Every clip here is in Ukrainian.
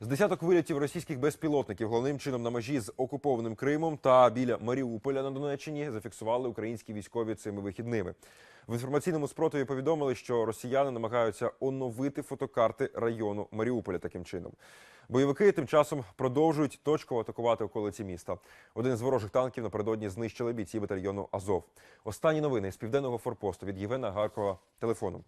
З десяток вилітів російських безпілотників головним чином на межі з окупованим Кримом та біля Маріуполя на Донеччині зафіксували українські військові цими вихідними. В інформаційному спротиві повідомили, що росіяни намагаються оновити фотокарти району Маріуполя таким чином. Бойовики тим часом продовжують точково атакувати околиці міста. Один з ворожих танків напередодні знищили бійці батальйону Азов. Останні новини з південного форпосту від Євгена Гаркова телефоном.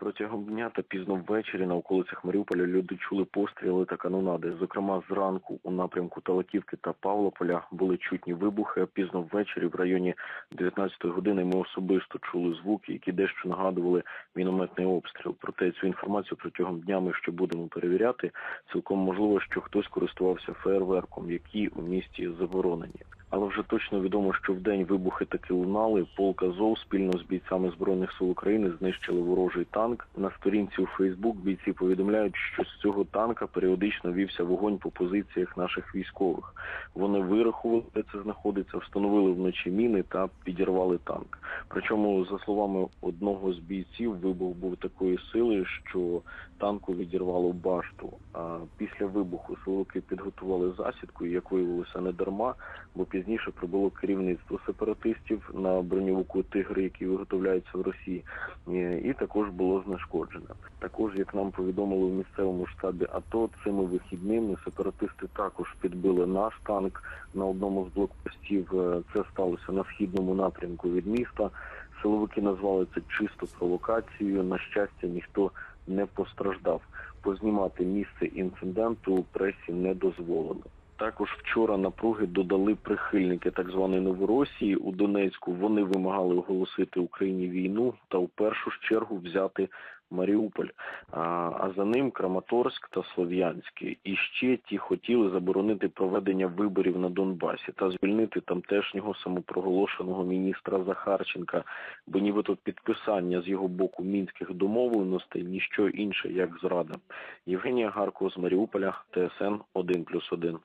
Протягом дня та пізно ввечері на околицях Маріуполя люди чули постріли та канонади. Зокрема, зранку у напрямку Талаківки та Павлополя були чутні вибухи. Пізно ввечері в районі 19-ї години ми особисто чули звуки, які дещо нагадували мінометний обстріл. Проте цю інформацію протягом дня ми ще будемо перевіряти. Цілком можливо, що хтось користувався фейерверком, які у місті заборонені. Але вже точно відомо, що в день вибухи таки лунали. Полк Азов спільно з бійцями збройних сил України знищили ворожий танк. На сторінці у Фейсбук бійці повідомляють, що з цього танка періодично вівся вогонь по позиціях наших військових. Вони вирахували, де це знаходиться, встановили вночі міни та підірвали танк. Причому, за словами одного з бійців, вибух був такої сили, що танку відірвало башту. А після вибуху силовики підготували засідку, як виявилося не дарма, бо пізніше прибуло керівництво сепаратистів на броньовику тигри, які виготовляються в Росії, е, і також було знешкоджено. Також, як нам повідомили в місцевому штабі АТО, цими вихідними сепаратисти також підбили наш танк на одному з блокпостів. Е, Це сталося на східному напрямку від міста. Силовики назвали це чисто провокацією. На щастя, ніхто не постраждав. Познімати місце інциденту пресі не дозволено. Також вчора напруги додали прихильники так званої Новоросії у Донецьку. Вони вимагали оголосити Україні війну та в першу чергу взяти Маріуполь, а, за ним Краматорськ та Слов'янськ. І ще ті хотіли заборонити проведення виборів на Донбасі та звільнити тамтешнього самопроголошеного міністра Захарченка, бо нібито підписання з його боку мінських домовленостей ніщо інше як зрада. Євгенія Гарко з Маріуполя, ТСН 1+,1.